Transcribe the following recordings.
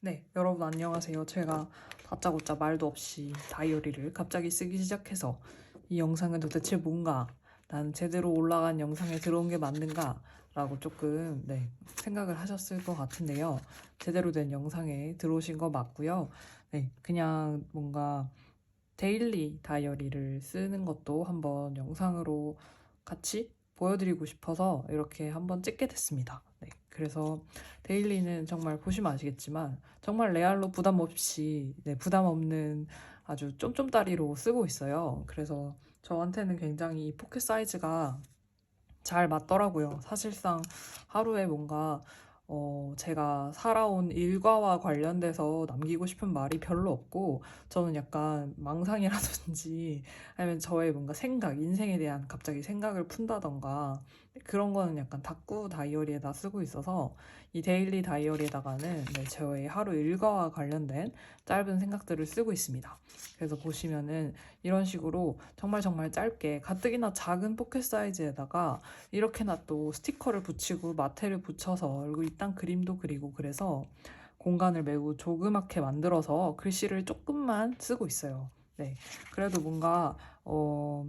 네, 여러분 안녕하세요. 제가 다짜고짜 말도 없이 다이어리를 갑자기 쓰기 시작해서 이 영상은 도대체 뭔가, 난 제대로 올라간 영상에 들어온 게 맞는가? 라고 조금 네, 생각을 하셨을 것 같은데요. 제대로 된 영상에 들어오신 거 맞고요. 네, 그냥 뭔가 데일리 다이어리를 쓰는 것도 한번 영상으로 같이 보여드리고 싶어서 이렇게 한번 찍게 됐습니다. 네, 그래서 데일리는 정말 보시면 아시겠지만 정말 레알로 부담 없이 네, 부담 없는 아주 쫌쫌다리로 쓰고 있어요. 그래서 저한테는 굉장히 이 포켓 사이즈가 잘 맞더라고요. 사실상 하루에 뭔가 어, 제가 살아온 일과와 관련돼서 남기고 싶은 말이 별로 없고, 저는 약간 망상이라든지, 아니면 저의 뭔가 생각, 인생에 대한 갑자기 생각을 푼다던가, 그런 거는 약간 다꾸 다이어리에다 쓰고 있어서, 이 데일리 다이어리에다가는 네, 저의 하루 일과와 관련된 짧은 생각들을 쓰고 있습니다. 그래서 보시면은 이런 식으로 정말 정말 짧게 가뜩이나 작은 포켓 사이즈에다가 이렇게나 또 스티커를 붙이고 마테를 붙여서 얼굴 이딴 그림도 그리고 그래서 공간을 매우 조그맣게 만들어서 글씨를 조금만 쓰고 있어요. 네. 그래도 뭔가, 어,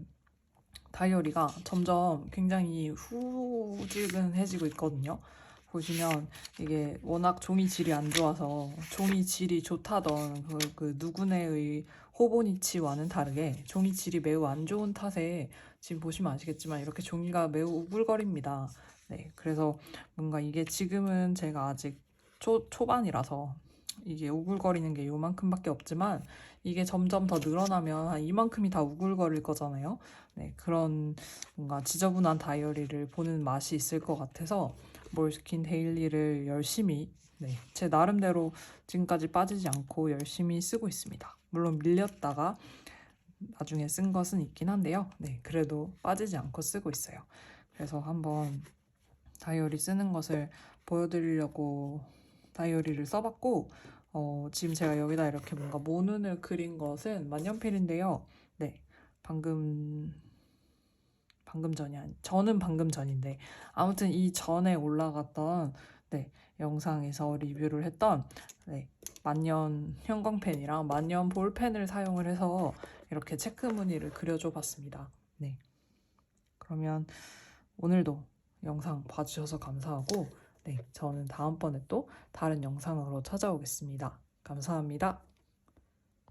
다이어리가 점점 굉장히 후질근해지고 있거든요. 보시면 이게 워낙 종이 질이 안 좋아서 종이 질이 좋다던 그, 그 누구네의 호보니치와는 다르게 종이 질이 매우 안 좋은 탓에 지금 보시면 아시겠지만 이렇게 종이가 매우 우글거립니다. 네, 그래서 뭔가 이게 지금은 제가 아직 초, 초반이라서 이게 우글거리는 게 요만큼밖에 없지만 이게 점점 더 늘어나면 한 이만큼이 다 우글거릴 거잖아요. 네, 그런 뭔가 지저분한 다이어리를 보는 맛이 있을 것 같아서 몰스킨 데일리를 열심히 네, 제 나름대로 지금까지 빠지지 않고 열심히 쓰고 있습니다. 물론 밀렸다가 나중에 쓴 것은 있긴 한데요. 네, 그래도 빠지지 않고 쓰고 있어요. 그래서 한번 다이어리 쓰는 것을 보여드리려고 다이어리를 써봤고, 어, 지금 제가 여기다 이렇게 뭔가 모눈을 그린 것은 만년필인데요. 네, 방금, 방금 전이 아니, 저는 방금 전인데, 아무튼 이 전에 올라갔던, 네, 영상에서 리뷰를 했던, 네, 만년 형광펜이랑 만년 볼펜을 사용을 해서 이렇게 체크 무늬를 그려줘 봤습니다. 네. 그러면 오늘도 영상 봐주셔서 감사하고 네, 저는 다음번에 또 다른 영상으로 찾아오겠습니다. 감사합니다.